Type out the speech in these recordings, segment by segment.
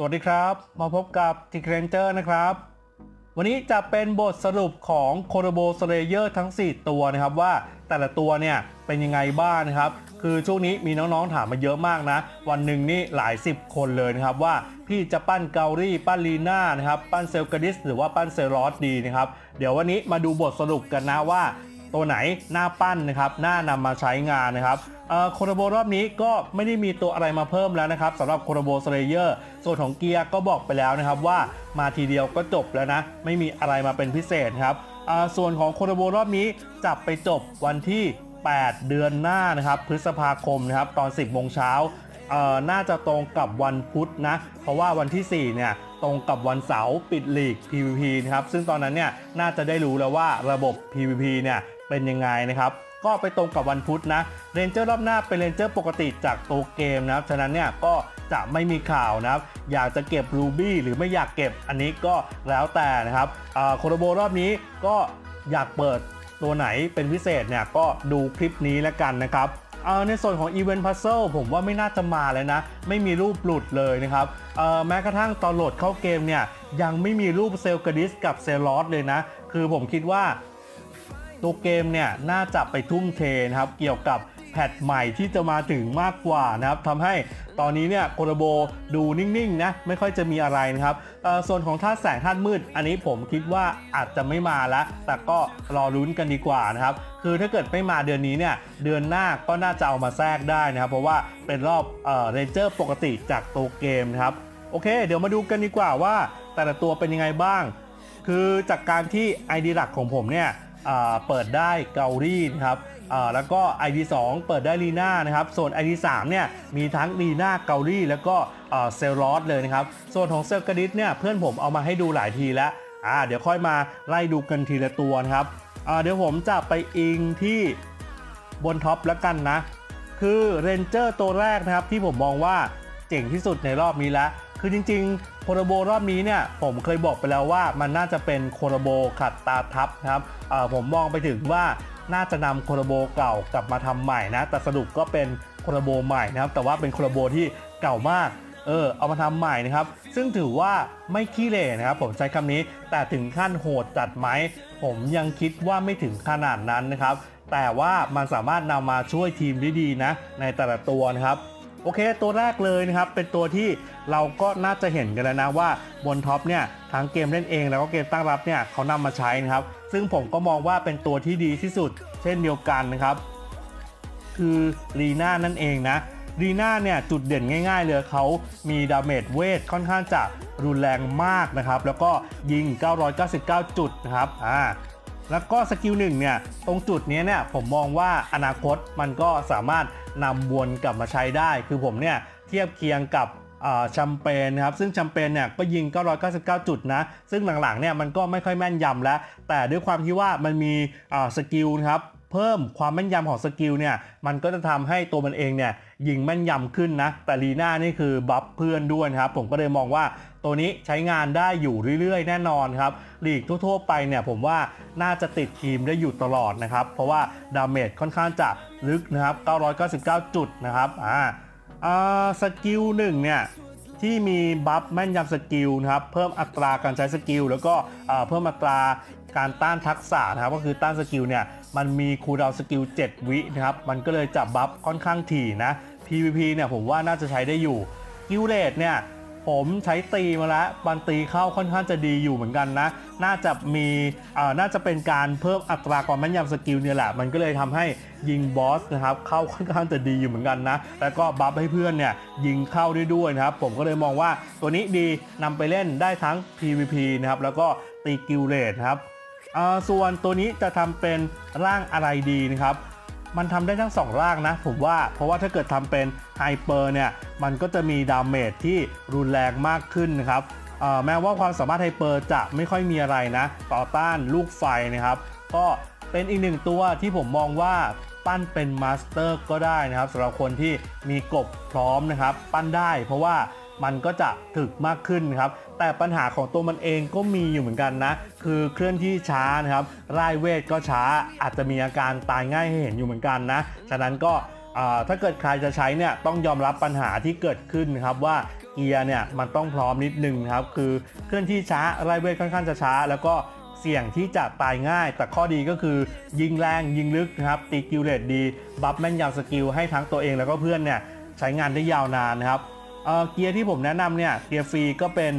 สวัสดีครับ มาพบกับ t ิ k เ a นเจอร์นะครับ วันนี้จะเป็นบทสรุปของโคโ b โบสเลเยอร์ทั้ง 4 ตัวนะครับว่าแต่ละตัวเนี่ยเป็นยังไงบ้างนะครับ คือช่วงนี้มีน้องๆถามมาเยอะมากนะ วันหนึ่งนี่หลาย 10 คนเลยนะครับว่าพี่จะปั้นเกาลี่ปั้นลีน่านะครับ ปั้นเซลกาดิส หรือว่าปั้นเซลรอสดีนะครับ เดี๋ยววันนี้มาดูบทสรุปกันนะว่า ตัวไหนหน้าปั้นนะครับหน้านำมาใช้งานนะครับโคโรโบรอบนี้ก็ไม่ได้มีตัวอะไรมาเพิ่มแล้วนะครับสำหรับโคโรโบสเลเยอร์ส่วนของเกียร์ก็บอกไปแล้วนะครับว่ามาทีเดียวก็จบแล้วนะ ไม่มีอะไรมาเป็นพิเศษครับส่วนของโคโรโบรอบนี้จับไปจบวันที่ 8 เดือนหน้านะครับพฤษภาคมนะครับตอน 10โมงเช้าน่าจะตรงกับวันพุธนะ เพราะว่าวันที่ 4 เนี่ยตรงกับวันเสาร์ปิดลีก PVP นะครับ ซึ่งตอนนั้นเนี่ยน่าจะได้รู้แล้วว่าระบบ PVP เนี่ย เป็นยังไงนะครับ ก็ไปตรงกับวันพุธนะเรนเจอร์รอบหน้าเป็นเรนเจอร์ปกติจากตัวเกมนะครับฉะนั้นเนี่ยก็จะไม่มีข่าวนะครับ อยากจะเก็บรูบี้หรือไม่อยากเก็บอันนี้ก็แล้วแต่นะครับโคโรโบรอบนี้ก็อยากเปิดตัวไหนเป็นพิเศษเนี่ยก็ดูคลิปนี้แล้วกันนะครับในส่วนของ Event Puzzle ผมว่าไม่น่าจะมาเลยนะ ไม่มีรูปหลุดเลยนะครับแม้กระทั่งตอนโหลดเข้าเกมเนี่ยยังไม่มีรูปเซลกดิสกับเซลลอสเลยนะ คือผมคิดว่า ตัวเกมเนี่ยน่าจะไปทุ่มเทนะครับเกี่ยวกับแพทใหม่ที่จะมาถึงมากกว่านะครับทำให้ตอนนี้เนี่ยโคโรโบดูนิ่งๆนะไม่ค่อยจะมีอะไรนะครับส่วนของท่าแสงท่านมืด อันนี้ผมคิดว่าอาจจะไม่มาแล้วแต่ก็รอลุ้นกันดีกว่านะครับคือถ้าเกิดไม่มาเดือนนี้เนี่ยเดือนหน้าก็น่าจะเอามาแทรกได้นะครับ เพราะว่าเป็นรอบเรนเจอร์ปกติจากตัวเกมนะครับโอเค เดี๋ยวมาดูกันดีกว่าว่า แต่ละตัวเป็นยังไงบ้าง คือจากการที่ ID หลักของผมเนี่ย เปิดได้เกาลีนะครับแล้วก็ ID 2 เปิดได้ลีน่านะครับ ส่วน ID 3 เนี่ยมีทั้งลีน่าเกาลีแล้วก็เซลลอสเลยนะครับ ส่วนของเซลกระดิสเนี่ยเพื่อนผมเอามาให้ดูหลายทีแล้วเดี๋ยวค่อยมาไล่ดูกันทีละตัวนะครับเดี๋ยวผมจะไปอิงที่บนท็อปแล้วกันนะ คือเรนเจอร์ตัวแรกนะครับที่ผมมองว่าเจ๋งที่สุดในรอบนี้แล้ว คือจริงๆโคโรโบรอบนี้เนี่ยผมเคยบอกไปแล้วว่ามันน่าจะเป็นโคโรโบขัดตาทับนะครับผมมองไปถึงว่าน่าจะนำโคโรโบเก่ากลับมาทำใหม่นะ แต่สรุปก็เป็นโคโรโบใหม่นะครับ แต่ว่าเป็นโคโรโบที่เก่ามากเออเอามาทำใหม่นะครับ ซึ่งถือว่าไม่ขี้เหร่นะครับ ผมใช้คำนี้แต่ถึงขั้นโหดจัดไหมผมยังคิดว่าไม่ถึงขนาดนั้นนะครับ แต่ว่ามันสามารถนำมาช่วยทีมได้ดีนะ ในแต่ละตัวนะครับ อเค ตัวแรกเลยนะครับ เป็นตัวที่เราก็น่าจะเห็นกันแล้วนะว่าบนท็อปเนี่ยทั้งเกมเล่นเองแล้วก็เกมตั้งรับเนี่ยเขานำมาใช้นะครับ ซึ่งผมก็มองว่าเป็นตัวที่ดีที่สุด เช่นเดียวกันนะครับ คือลีน่านั่นเองนะลีน่าเนี่ยจุดเด่นง่าย ๆ เลยเขามีดาเมจเวทค่อนข้างจะรุนแรงมากนะครับ แล้วก็ยิง 999 จุดนะครับอ่า แล้วก็สกิลหนึ่งเนี่ยตรงจุดนี้เนี่ยผมมองว่าอนาคตมันก็สามารถนำวนกลับมาใช้ได้ คือผมเนี่ยเทียบเคียงกับแชมเปญนะครับซึ่งแชมเปญเนี่ยก็ยิง 999 จุดนะซึ่งหลังๆเนี่ยมันก็ไม่ค่อยแม่นยำแล้ว แต่ด้วยความที่ว่ามันมีสกิลนะครับเพิ่มความแม่นยำของสกิลเนี่ยมันก็จะทำให้ตัวมันเองเนี่ย ยิงแม่นยำขึ้นนะ แต่ลีน่านี่คือบัฟเพื่อนด้วยครับ ผมก็เลยมองว่าตัวนี้ใช้งานได้อยู่เรื่อยๆ แน่นอนครับลีกทั่วๆ ไปเนี่ยผมว่าน่าจะติดทีมได้อยู่ตลอดนะครับ เพราะว่าดาเมจค่อนข้างจะลึกนะครับ 999 จุดนะครับอ่าสกิลหนึ่งเนี่ยที่มีบัฟแม่นยำสกิลนะครับเพิ่มอัตราการใช้สกิลแล้วก็เพิ่มอัตราการต้านทักษะนะครับก็คือต้านสกิลเนี่ย มันมีคูลดาวสกิล 7 วินะครับ มันก็เลยจับบัฟค่อนข้างถี่นะ PVP เนี่ยผมว่าน่าจะใช้ได้อยู่กิลเลตเนี่ยผมใช้ตีมาแล้วบันตีเข้าค่อนข้างจะดีอยู่เหมือนกันนะ น่าจะมีอ่าน่าจะเป็นการเพิ่มอัตราความแม่นยำสกิลเนี่ยแหละ มันก็เลยทำให้ยิงบอสนะครับเข้าค่อนข้างจะดีอยู่เหมือนกันนะ แล้วก็บัฟให้เพื่อนเนี่ยยิงเข้าได้ด้วยนะครับ ผมก็เลยมองว่าตัวนี้ดีนำไปเล่นได้ทั้ง PVP นะครับ แล้วก็ตีกิลเลตครับ ส่วนตัวนี้จะทำเป็นร่างอะไรดีนะครับ มันทำได้ทั้ง 2 ร่างนะผมว่า เพราะว่าถ้าเกิดทำเป็นไฮเปอร์เนี่ย มันก็จะมีดาเมจที่รุนแรงมากขึ้นนะครับแม้ว่าความสามารถไฮเปอร์จะไม่ค่อยมีอะไรนะ ต่อต้านลูกไฟนะครับ ก็เป็นอีกหนึ่งตัวที่ผมมองว่าปั้นเป็นมาสเตอร์ก็ได้นะครับสำหรับคนที่มีกบพร้อมนะครับ ปั้นได้เพราะว่า มันก็จะถึกมากขึ้นครับ แต่ปัญหาของตัวมันเองก็มีอยู่เหมือนกันนะ คือเคลื่อนที่ช้านะครับรายเวทก็ช้าอาจจะมีอาการตายง่ายให้เห็นอยู่เหมือนกันนะ ฉะนั้นก็ถ้าเกิดใครจะใช้เนี่ยต้องยอมรับปัญหาที่เกิดขึ้นครับว่าเกียร์เนี่ยมันต้องพร้อมนิดนึงครับ คือเคลื่อนที่ช้าไล่เวทค่อนข้างจะช้า แล้วก็เสี่ยงที่จะตายง่าย แต่ข้อดีก็คือยิงแรงยิงลึกนะครับตีกิลเลตดี บัฟแม่นยำสกิลให้ทั้งตัวเองแล้วก็เพื่อนเนี่ยใช้งานได้ยาวนานนะครับ เกียร์ที่ผมแนะนำเนี่ยเกียร์ฟรีก็เป็น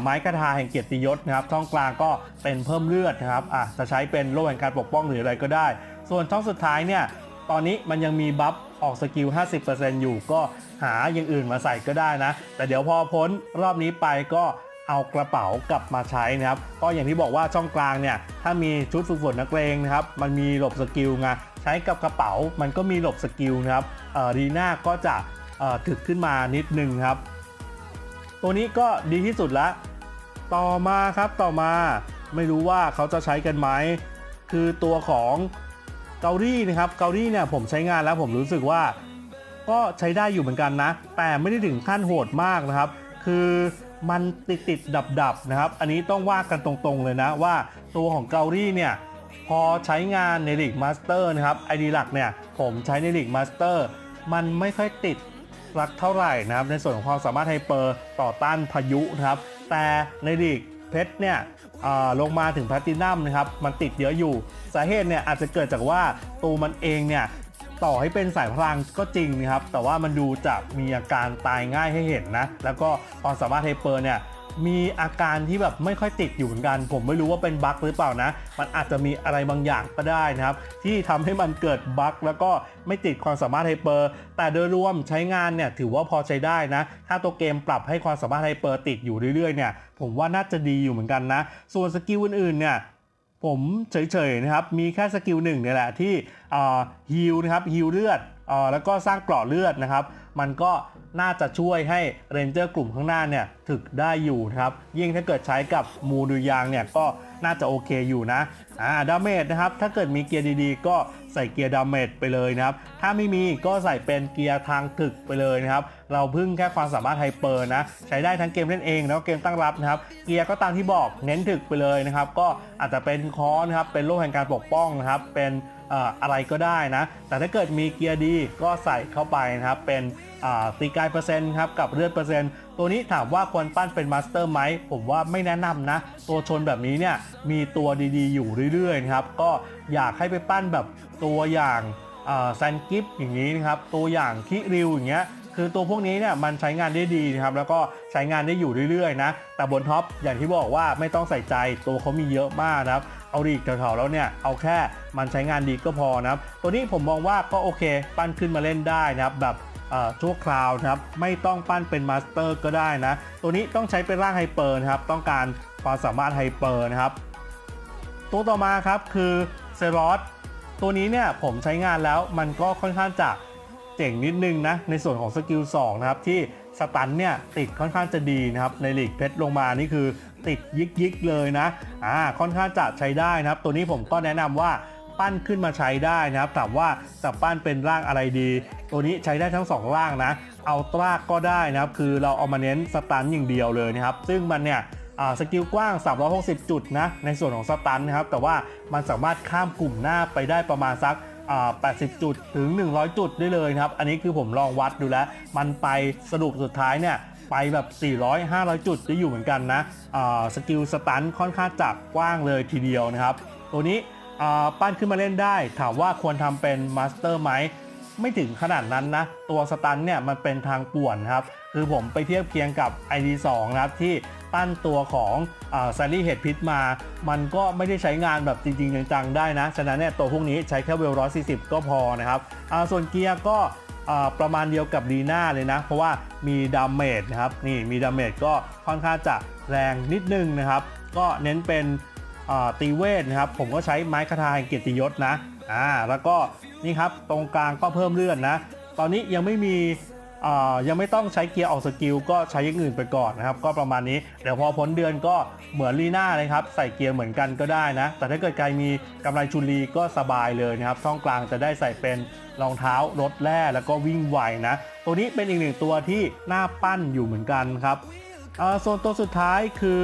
ไม้คาถาแห่งเกียรติยศนะครับช่องกลางก็เป็นเพิ่มเลือดนะครับอะจะใช้เป็นโล่แห่งการปกป้องหรืออะไรก็ได้ ส่วนช่องสุดท้ายเนี่ยตอนนี้มันยังมีบัฟออกสกิล 50%อยู่ก็หาอย่างอื่นมาใส่ก็ได้นะ แต่เดี๋ยวพอพ้นรอบนี้ไปก็เอากระเป๋ากลับมาใช้นะครับ ก็อย่างที่บอกว่าช่องกลางเนี่ย ถ้ามีชุดฝึกฝนนักเรงนะครับ มันมีหลบสกิลไง ใช้กับกระเป๋ามันก็มีหลบสกิลนะครับ เอ่อรีน่าก็จะ ถึกขึ้นมานิดนึงครับ ตัวนี้ก็ดีที่สุดละต่อมาครับต่อมาไม่รู้ว่าเขาจะใช้กันไหมคือตัวของเกาหลีนะครับเกาลี่เนี่ยผมใช้งานแล้วผมรู้สึกว่า ก็ใช้ได้อยู่เหมือนกันนะ แต่ไม่ได้ถึงขั้นโหดมากนะครับ คือมันติดติดดับดับนะครับ อันนี้ต้องว่ากันตรงๆเลยนะว่าตัวของเกาหลีเนี่ยพอใช้งานในลีกมาสเตอร์นะครับไอดีหลักเนี่ยผมใช้ในลีกมาสเตอร์มันไม่ค่อยติด รักเท่าไหร่นะครับ ในส่วนของความสามารถไฮเปอร์ต่อต้านพายุนะครับ แต่ในลีกเพชรเนี่ยลงมาถึงแพลตินัมนะครับ มันติดเยอะอยู่ สาเหตุเนี่ยอาจจะเกิดจากว่าตัวมันเองเนี่ยต่อให้เป็นสายพลังก็จริงนะครับ แต่ว่ามันดูจะมีอาการตายง่ายให้เห็นนะ แล้วก็ความสามารถไฮเปอร์เนี่ย มีอาการที่แบบไม่ค่อยติดอยู่เหมือนกัน ผมไม่รู้ว่าเป็นบั๊กหรือเปล่านะ มันอาจจะมีอะไรบางอย่างก็ได้นะครับ ที่ทำให้มันเกิดบั๊กแล้วก็ไม่ติดความสามารถไฮเปอร์ แต่โดยรวมใช้งานเนี่ยถือว่าพอใช้ได้นะ ถ้าตัวเกมปรับให้ความสามารถไฮเปอร์ติดอยู่เรื่อยๆเนี่ยผมว่าน่าจะดีอยู่เหมือนกันนะ ส่วนสกิลอื่นๆเนี่ยผมเฉยๆนะครับ มีแค่สกิลหนึ่งเนี่ยแหละที่ฮิลนะครับฮิลเลือดอแล้วก็สร้างกราะเลือดนะครับ มันก็น่าจะช่วยให้เรนเจอร์กลุ่มข้างหน้าเนี่ยถึกได้อยู่นะครับ ยิ่งถ้าเกิดใช้กับมูดูยางเนี่ยก็น่าจะโอเคอยู่นะอ่าดาเมจนะครับ ถ้าเกิดมีเกียร์ดีๆ ก็ใส่เกียร์ดาเมจไปเลยนะครับ ถ้าไม่มีก็ใส่เป็นเกียร์ทางถึกไปเลยนะครับ เราพึ่งแค่ความสามารถไฮเปอร์นะ ใช้ได้ทั้งเกมเล่นเองแล้วก็เกมตั้งรับนะครับ เกียร์ก็ตามที่บอกเน้นถึกไปเลยนะครับ ก็อาจจะเป็นคอนะครับ เป็นโล่แห่งการปกป้องนะครับ เป็น อะไรก็ได้นะ แต่ถ้าเกิดมีเกียร์ดีก็ใส่เข้าไปนะครับเป็นตีกายเปอร์เซ็นต์ครับกับเลือดเปอร์เซ็นต์ตัวนี้ถามว่าควรปั้นเป็นมาสเตอร์ไหมผมว่าไม่แนะนำนะ ตัวชนแบบนี้เนี่ยมีตัวดีๆ อยู่เรื่อยๆนะครับก็อยากให้ไปปั้นแบบตัวอย่างแซนกิฟอย่างนี้นะครับตัวอย่างคิริวอย่างเงี้ยคือตัวพวกนี้เนี่ยมันใช้งานได้ดีนะครับแล้วก็ใช้งานได้อยู่เรื่อยๆนะแต่บนท็อปอย่างที่บอกว่าไม่ต้องใส่ใจตัวเขามีเยอะมากนะครับ เอาดีกแถวๆแล้วเนี่ย เอาแค่มันใช้งานดีก็พอนะครับ ตัวนี้ผมมองว่าก็โอเค ปั้นขึ้นมาเล่นได้นะครับแบบชั่วคราวนะครับไม่ต้องปั้นเป็นมาสเตอร์ก็ได้นะ ตัวนี้ต้องใช้เป็นร่างไฮเปอร์นะครับ ต้องการความสามารถไฮเปอร์นะครับ ตัวต่อมาครับคือเซรอสตัวนี้เนี่ยผมใช้งานแล้วมันก็ค่อนข้างจะเจ๋งนิดนึงนะในส่วนของสกิล2นะครับที่สตันเนี่ยติดค่อนข้างจะดีนะครับในหลีกเพชรลงมานี่คือ ติดยิกยิกๆเลยนะอ่าค่อนข้างจะใช้ได้นะครับ ตัวนี้ผมก็แนะนำว่าปั้นขึ้นมาใช้ได้นะครับถามว่าจะปั้นเป็นร่างอะไรดี ตัวนี้ใช้ได้ทั้งสองร่างนะเอาตรากก็ได้นะครับ คือเราเอามาเน้นสตันอย่างเดียวเลยนะครับ ซึ่งมันเนี่ยอ่าสกิลกว้าง 360 จุดนะ ในส่วนของสตันนะครับ แต่ว่ามันสามารถข้ามกลุ่มหน้าไปได้ประมาณสักอ่า80 จุดถึง 100 จุดได้เลยนะครับ อันนี้คือผมลองวัดดูแล้ว มันไปสรุปสุดท้ายเนี่ย ไปแบบ 400 500 จุดได้อยู่เหมือนกันนะสกิลสตันค่อนข้างจักกว้างเลยทีเดียวนะครับ ตัวนี้อ่าปั้นขึ้นมาเล่นได้ ถามว่าควรทำเป็นมาสเตอร์ไหมไม่ถึงขนาดนั้นนะ ตัวสตันเนี่ยมันเป็นทางป่วนครับ คือผมไปเทียบเคียงกับ ID2 นะครับที่ปั้นตัวของซลลี่เฮดพิทมา มันก็ไม่ได้ใช้งานแบบจริง ๆ จังๆ ได้นะ ฉะนั้นเนี่ยตัวพวกนี้ใช้แค่เวล140ก็พอนะครับส่วนเกียร์ก็ ประมาณเดียวกับดีน่าเลยนะ เพราะว่ามีดาเมจนะครับนี่มีดาเมจก็ค่อนข้างจะแรงนิดนึงนะครับ ก็เน้นเป็นตีเวทนะครับ ผมก็ใช้ไม้คาถาแห่งเกียรติยศนะอ่าแล้วก็นี่ครับตรงกลางก็เพิ่มเลื่อนนะ ตอนนี้ยังไม่มีอ่ายังไม่ต้องใช้เกียร์ออกสกิลก็ใช้อย่างอื่นไปก่อนนะครับ ก็ประมาณนี้เดี๋ยวพอพ้นเดือนก็เหมือนลีน่าเลยครับ ใส่เกียร์เหมือนกันก็ได้นะ แต่ถ้าเกิดใครมีกำไรชุลีก็สบายเลยนะครับช่องกลางจะได้ใส่เป็น รองเท้ารถแร่แล้วก็วิ่งไวนะ ตัวนี้เป็นอีกหนึ่งตัวที่น่าปั้นอยู่เหมือนกันครับอ่าส่วนตัวสุดท้ายคือ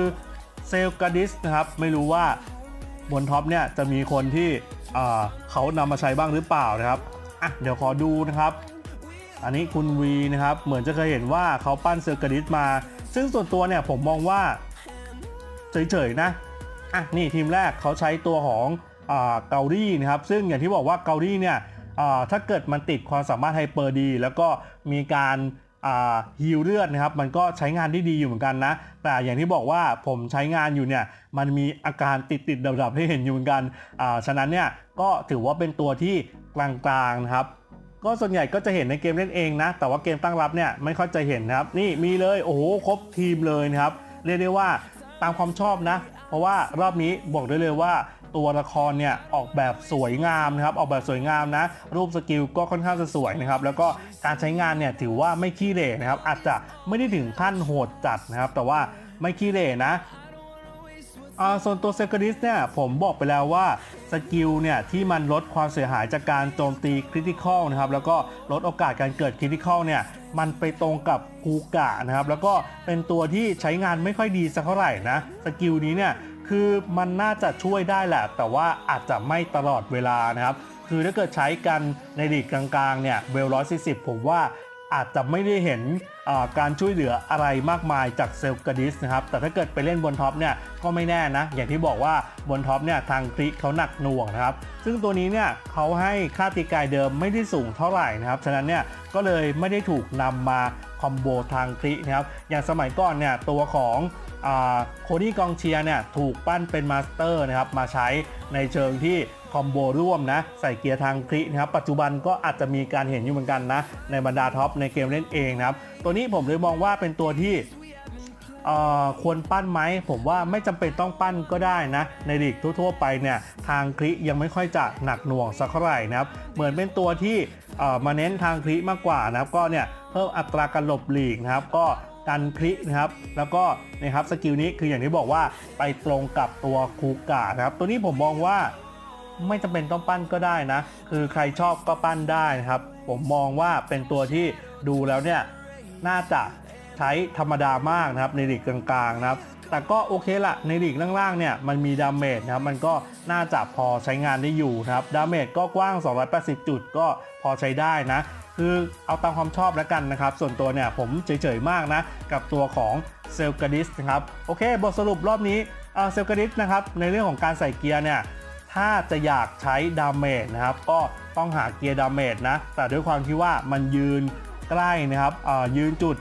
เซลกาดิสนะครับ ไม่รู้ว่าบนท็อปเนี่ยจะมีคนที่เขานำมาใช้บ้างหรือเปล่านะครับอะเดี๋ยวขอดูนะครับ อันนี้คุณวีนะครับ เหมือนจะเคยเห็นว่าเขาปั้นเซอร์กดิสมา ซึ่งส่วนตัวเนี่ยผมมองว่าเฉยๆนะอะนี่ทีมแรกเขาใช้ตัวของเกาลี่นะครับ ซึ่งอย่างที่บอกว่าเกาลี่เนี่ย ถ้าเกิดมันติดความสามารถไฮเปอร์ดี แล้วก็มีการฮิวเลือดนะครับมันก็ใช้งานได้ดีอยู่เหมือนกันนะ แต่อย่างที่บอกว่าผมใช้งานอยู่เนี่ยมันมีอาการติดติดดับๆให้เห็นอยู่เหมือนกันอ่าฉะนั้นเนี่ยก็ถือว่าเป็นตัวที่กลางๆนะครับก็ส่วนใหญ่ก็จะเห็นในเกมเล่นเองนะ แต่ว่าเกมตั้งรับเนี่ยไม่ค่อยจะเห็นนะครับ นี่มีเลยโอ้โหครบทีมเลยนะครับ เรียกได้ว่าตามความชอบนะ เพราะว่ารอบนี้บอกได้เลยว่า ตัวละครเนี่ยออกแบบสวยงามนะครับออกแบบสวยงามนะรูปสกิลก็ค่อนข้างจะสวยนะครับแล้วก็การใช้งานเนี่ยถือว่าไม่ขี้เหร่นะครับอาจจะไม่ได้ถึงขั้นโหดจัดนะครับ แต่ว่าไม่ขี้เหร่นะส่วนตัวเซกริสเนี่ยผมบอกไปแล้วว่าสกิลเนี่ยที่มันลดความเสียหายจากการโจมตีคริติคอลนะครับแล้วก็ลดโอกาสการเกิดคริติคอลเนี่ยมันไปตรงกับกูกะนะครับแล้วก็เป็นตัวที่ใช้งานไม่ค่อยดีสักเท่าไหร่นะสกิลนี้เนี่ย คือมันน่าจะช่วยได้แหละ แต่ว่าอาจจะไม่ตลอดเวลานะครับ คือถ้าเกิดใช้กันในลีกกลางๆเนี่ยเวลร้อยสิผมว่าอาจจะไม่ได้เห็นการช่วยเหลืออะไรมากมายจากเซลกดิสนะครับ แต่ถ้าเกิดไปเล่นบนท็อปเนี่ยก็ไม่แน่นะ อย่างที่บอกว่าบนท็อปเนี่ยทางคลิกเขาหนักหน่วงนะครับ ซึ่งตัวนี้เนี่ยเขาให้ค่าตีกายเดิมไม่ได้สูงเท่าไหร่นะครับ ฉะนั้นเนี่ยก็เลยไม่ได้ถูกนำมา อมโบทางคลินะครับอย่างสมัยก่อนเนี่ยตัวของโคดี้กองเชียร์เนี่ยถูกปั้นเป็นมาสเตอร์นะครับมาใช้ในเชิงที่คอมโบร่วมนะใส่เกียร์ทางคลินะครับปัจจุบันก็อาจจะมีการเห็นอยู่เหมือนกันนะในบรรดาท็อปในเกมเล่นเองนะครับตัวนี้ผมเลยมองว่าเป็นตัวที่ควรปั้นไหมผมว่าไม่จำเป็นต้องปั้นก็ได้นะ ในลีกทั่วๆไปเนี่ยทางคลิยังไม่ค่อยจะหนักหน่วงสักเท่าไหร่นะครับเหมือนเป็นตัวที่มาเน้นทางคลิมากกว่านะครับก็เนี่ย เพิ่มอัตราการหลบหลีกนะครับ ก็กันคลินะครับ แล้วก็นะครับสกิลนี้คืออย่างที่บอกว่าไปตรงกับตัวคูกานะครับ ตัวนี้ผมมองว่าไม่จำเป็นต้องปั้นก็ได้นะ คือใครชอบก็ปั้นได้นะครับ ผมมองว่าเป็นตัวที่ดูแล้วเนี่ยน่าจะใช้ธรรมดามากนะครับในลีกกลางๆนะครับ แต่ก็โอเคละในลีกล่างๆเนี่ยมันมีดาเมจนะครับมันก็น่าจะพอใช้งานได้อยู่นะครับดาเมจก็กว้าง 280 จุดก็พอใช้ได้นะ คือเอาตามความชอบแล้วกันนะครับ ส่วนตัวเนี่ยผมเฉยๆมากนะ กับตัวของเซลกาดิสนะครับ โอเค บทสรุปรอบนี้เซลกาดิสนะครับ ในเรื่องของการใส่เกียร์เนี่ย ถ้าจะอยากใช้ดาเมจนะครับ ก็ต้องหาเกียร์ดาเมจนะ แต่ด้วยความที่ว่ามันยืนใกล้นะครับยืนจุด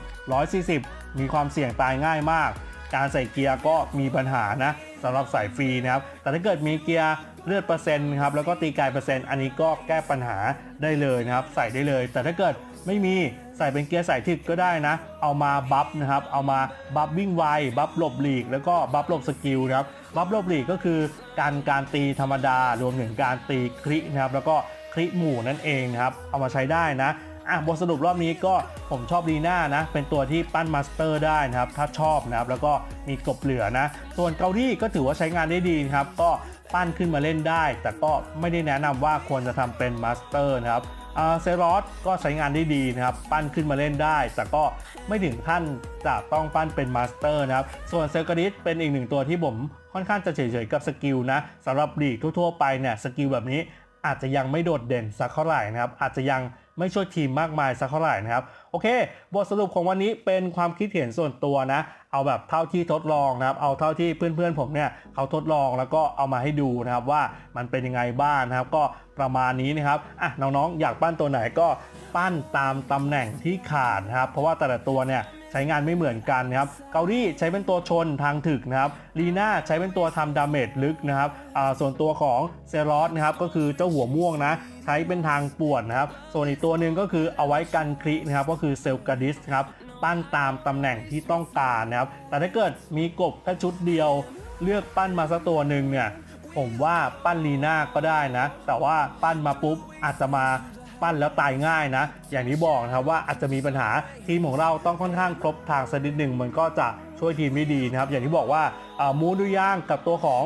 140 มีความเสี่ยงตายง่ายมาก การใส่เกียร์ก็มีปัญหานะ สำหรับสายฟรีนะครับ แต่ถ้าเกิดมีเกียร์เลือดเปอร์เซ็นต์ครับแล้วก็ตีกายเปอร์เซ็นต์อันนี้ก็แก้ปัญหาได้เลยนะครับใส่ได้เลย แต่ถ้าเกิดไม่มีใส่เป็นเกียร์สายถึกก็ได้นะ เอามาบัฟนะครับ เอามาบัฟวิ่งไว บัฟหลบหลีก แล้วก็บัฟหลบสกิลนะครับ บัฟหลบหลีกก็คือการการตีธรรมดารวมถึงการตีครินะครับ แล้วก็คริหมู่นั่นเองนะครับ เอามาใช้ได้นะ อะบทสรุปรอบนี้ก็ผมชอบลีน่านะ เป็นตัวที่ปั้นมาสเตอร์ได้นะครับ ถ้าชอบนะครับ แล้วก็มีกบเหลือนะ ส่วนเกาหลีก็ถือว่าใช้งานได้ดีครับ ก็ปั้นขึ้นมาเล่นได้ แต่ก็ไม่ได้แนะนำว่าควรจะทำเป็นมาสเตอร์นะครับเซรอสก็ใช้งานได้ดีนะครับ ปั้นขึ้นมาเล่นได้ แต่ก็ไม่ถึงขั้นจะต้องปั้นเป็นมาสเตอร์นะครับ ส่วนเซลกริสเป็นอีกหนึ่งตัวที่ผมค่อนข้างจะเฉยๆกับสกิลนะสำหรับลีกทั่วๆไปเนี่ยสกิลแบบนี้อาจจะยังไม่โดดเด่นสักเท่าไหร่นะครับ อาจจะยัง ไม่ช่วยทีมมากมายสักเท่าไหร่นะครับ โอเค บทสรุปของวันนี้เป็นความคิดเห็นส่วนตัวนะ เอาแบบเท่าที่ทดลองนะครับ เอาเท่าที่เพื่อนๆผมเนี่ยเขาทดลองแล้วก็เอามาให้ดูนะครับว่ามันเป็นยังไงบ้างนะครับ ก็ประมาณนี้นะครับอะน้องๆอยากปั้นตัวไหนก็ปั้นตามตำแหน่งที่ขาดนะครับ เพราะว่าแต่ละตัวเนี่ยใช้งานไม่เหมือนกันนะครับ เกาลี่ใช้เป็นตัวชนทางถึกนะครับ ลีน่าใช้เป็นตัวทำดาเมจลึกนะครับอ่าส่วนตัวของเซรอสนะครับก็คือเจ้าหัวม่วงนะ ใช้เป็นทางป่วนนะครับ ส่วนอีกตัวหนึ่งก็คือเอาไว้กันคลินะครับ ก็คือเซลกาดิสครับปั้นตามตำแหน่งที่ต้องการนะครับ แต่ถ้าเกิดมีกบแค่ชุดเดียว เลือกปั้นมาสักตัวหนึ่งเนี่ยผมว่าปั้นลีน่าก็ได้นะ แต่ว่าปั้นมาปุ๊บอาจจะมาปั้นแล้วตายง่ายนะ อย่างที่บอกนะครับว่าอาจจะมีปัญหาทีมของเราต้องค่อนข้างครบทางสักนิดหนึ่งมันก็จะช่วยทีมไม่ดีนะครับ อย่างที่บอกว่าอ่ามูดูย่างกับตัวของ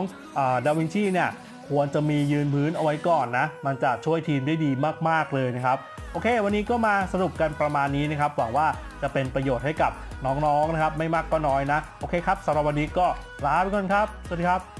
ดาวินชีเนี่ย ควรจะมียืนพื้นเอาไว้ก่อนนะ มันจะช่วยทีมได้ดีมากๆเลยนะครับโอเค วันนี้ก็มาสรุปกันประมาณนี้นะครับหวังว่าจะเป็นประโยชน์ให้กับน้องๆนะครับ ไม่มากก็น้อยนะ โอเคครับสำหรับวันนี้ก็ลาไปก่อนครับ สวัสดีครับ